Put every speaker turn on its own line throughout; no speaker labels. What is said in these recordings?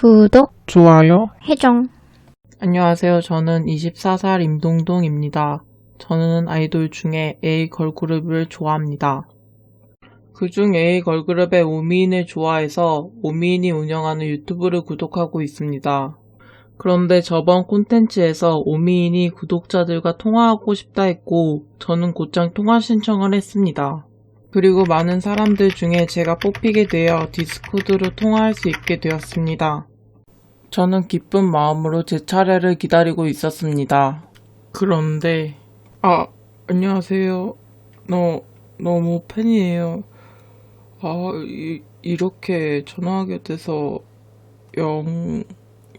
구독,
좋아요.
해정.
안녕하세요. 저는 24살 임동동입니다. 저는 아이돌 중에 A 걸그룹을 좋아합니다. 그중 A 걸그룹의 오미인을 좋아해서 오미인이 운영하는 유튜브를 구독하고 있습니다. 그런데 저번 콘텐츠에서 오미인이 구독자들과 통화하고 싶다 했고 저는 곧장 통화 신청을 했습니다. 그리고 많은 사람들 중에 제가 뽑히게 되어 디스코드로 통화할 수 있게 되었습니다. 저는 기쁜 마음으로 제 차례를 기다리고 있었습니다. 그런데, 아, 안녕하세요. 너, 너무 팬이에요. 아, 이, 이렇게 전화하게 돼서 영,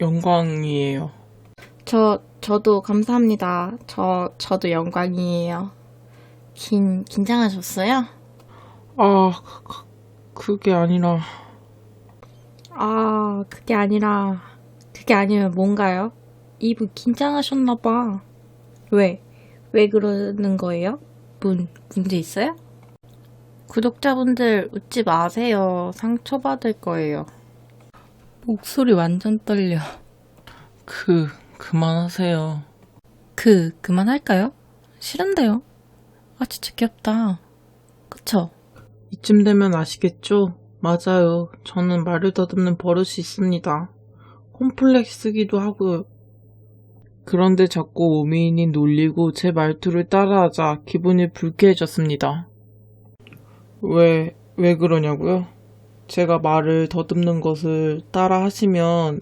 영광이에요.
저, 저도 감사합니다. 저, 저도 영광이에요. 긴, 긴장하셨어요?
아, 그- 그게 아니라,
아, 그게 아니라, 그게 아니면 뭔가요? 이분 긴장하셨나봐. 왜? 왜 그러는 거예요? 문, 문제 있어요? 구독자분들 웃지 마세요. 상처받을 거예요. 목소리 완전 떨려.
그, 그만하세요.
그, 그만할까요? 싫은데요? 아, 진짜 귀엽다. 그쵸?
이쯤 되면 아시겠죠? 맞아요. 저는 말을 더듬는 버릇이 있습니다. 콤플렉스기도 하고요. 그런데 자꾸 오미인이 놀리고 제 말투를 따라하자 기분이 불쾌해졌습니다. 왜, 왜 그러냐고요? 제가 말을 더듬는 것을 따라 하시면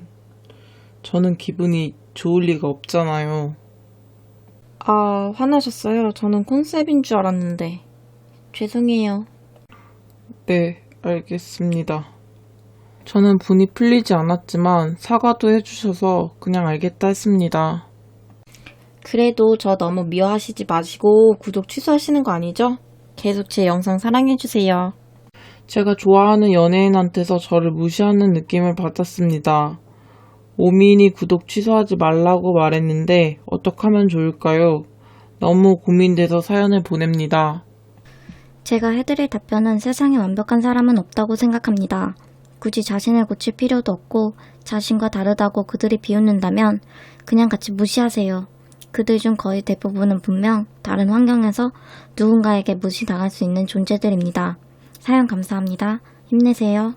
저는 기분이 좋을 리가 없잖아요.
아, 화나셨어요? 저는 컨셉인 줄 알았는데. 죄송해요.
네, 알겠습니다. 저는 분이 풀리지 않았지만 사과도 해주셔서 그냥 알겠다 했습니다.
그래도 저 너무 미워하시지 마시고 구독 취소하시는 거 아니죠? 계속 제 영상 사랑해주세요.
제가 좋아하는 연예인한테서 저를 무시하는 느낌을 받았습니다. 오민이 구독 취소하지 말라고 말했는데 어떻게 하면 좋을까요? 너무 고민돼서 사연을 보냅니다.
제가 해드릴 답변은 세상에 완벽한 사람은 없다고 생각합니다. 굳이 자신을 고칠 필요도 없고 자신과 다르다고 그들이 비웃는다면 그냥 같이 무시하세요. 그들 중 거의 대부분은 분명 다른 환경에서 누군가에게 무시당할 수 있는 존재들입니다. 사연 감사합니다. 힘내세요.